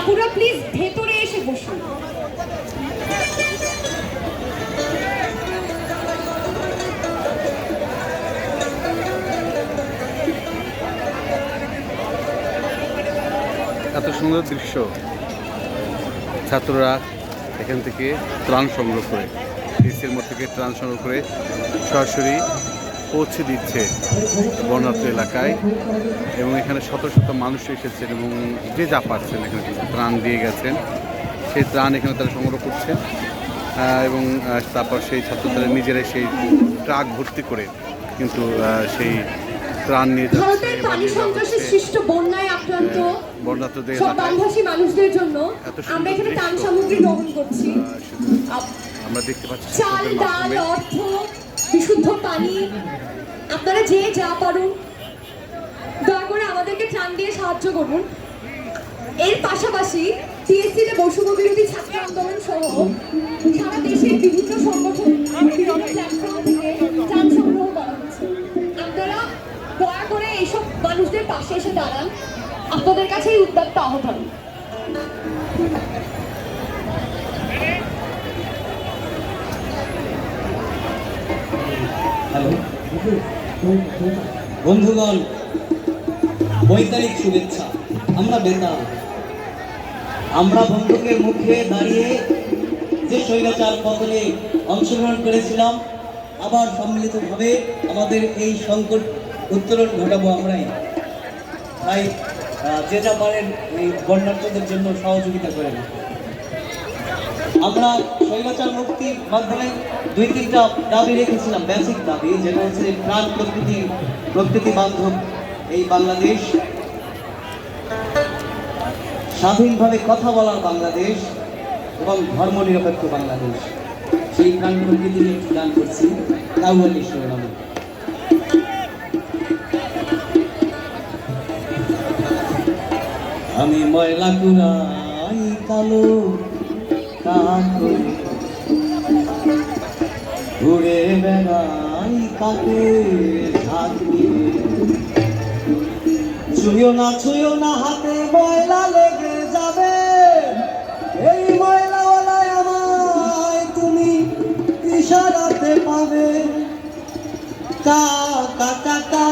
আপুরা প্লিজ ভেতরে এসে বসুন। এত সুন্দর দৃশ্য। ছাত্ররা এখান থেকে ত্রাণ সংগ্রহ করে থেকে ত্রাণ সংগ্রহ করে সরাসরি পৌঁছে দিচ্ছে বর্ণাত্র এলাকায় এবং এখানে শত শত মানুষ এসেছেন এবং যে যা পারছেন এখানে ত্রাণ দিয়ে গেছেন সেই ত্রাণ এখানে তারা সংগ্রহ করছেন এবং তারপর সেই ছাত্রদের নিজেরাই সেই ট্রাক ভর্তি করে কিন্তু সেই ত্রাণ নিয়ে যাচ্ছে। মানুষদের জন্য আমরা এখানে ত্রাণ দৃশ্য। সামগ্রী গ্রহণ করছি। আহ, শুধু আপ- আমরা দেখতে পাচ্ছি বিশুদ্ধ পানি। আপনারা যে যা পারুন, দয়া করে আমাদেরকে ত্রাণ দিয়ে সাহায্য করুন। এর পাশাপাশি টিএসসি তে বৈষম্য বিরোধী ছাত্র আন্দোলন সহ সারা দেশের বিভিন্ন সংগঠন আপনারা দয়া করে এইসব মানুষদের পাশে এসে দাঁড়ান। আপনাদের কাছে এই উদ্যোগটা আহ্বান। হ্যালো। বন্ধুগণ বৈজ্ঞানিক শুভেচ্ছা। আমরা বেতাল আমরা বন্ধুকের মুখে দাঁড়িয়ে যে স্বৈরাচার পতনে অংশগ্রহণ করেছিলাম, আবার সম্মিলিতভাবে আমাদের এই সংকট উত্তরণ ঘটাবো আমরাই। তাই যে যা পারেন এই বন্যার্থদের জন্য সহযোগিতা করেন। আমরা স্বৈরাচার মুক্তির মাধ্যমে দুই তিনটা দাবি রেখেছিলাম বেসিক দাবি, যেটা হচ্ছে প্রাণ প্রকৃতি প্রকৃতি বান্ধব এই বাংলাদেশ। স্বাধীনভাবে কথা বলার বাংলাদেশ এবং ধর্মনিরপেক্ষ বাংলাদেশ। সেই প্রাণ প্রকৃতি নিয়ে একটু করছি শিরোনামে আমি ময়লা কুড়াই কালো কাক করে ঘুরে বেড়াই কাকে দিয়ে ছুঁয়ো না ছুঁয়ো না হাতে ময়লা লেগে যাবে। এই ময়লাওয়ালায় আমায় তুমি ইশারাতে পাবে। কা কা কা।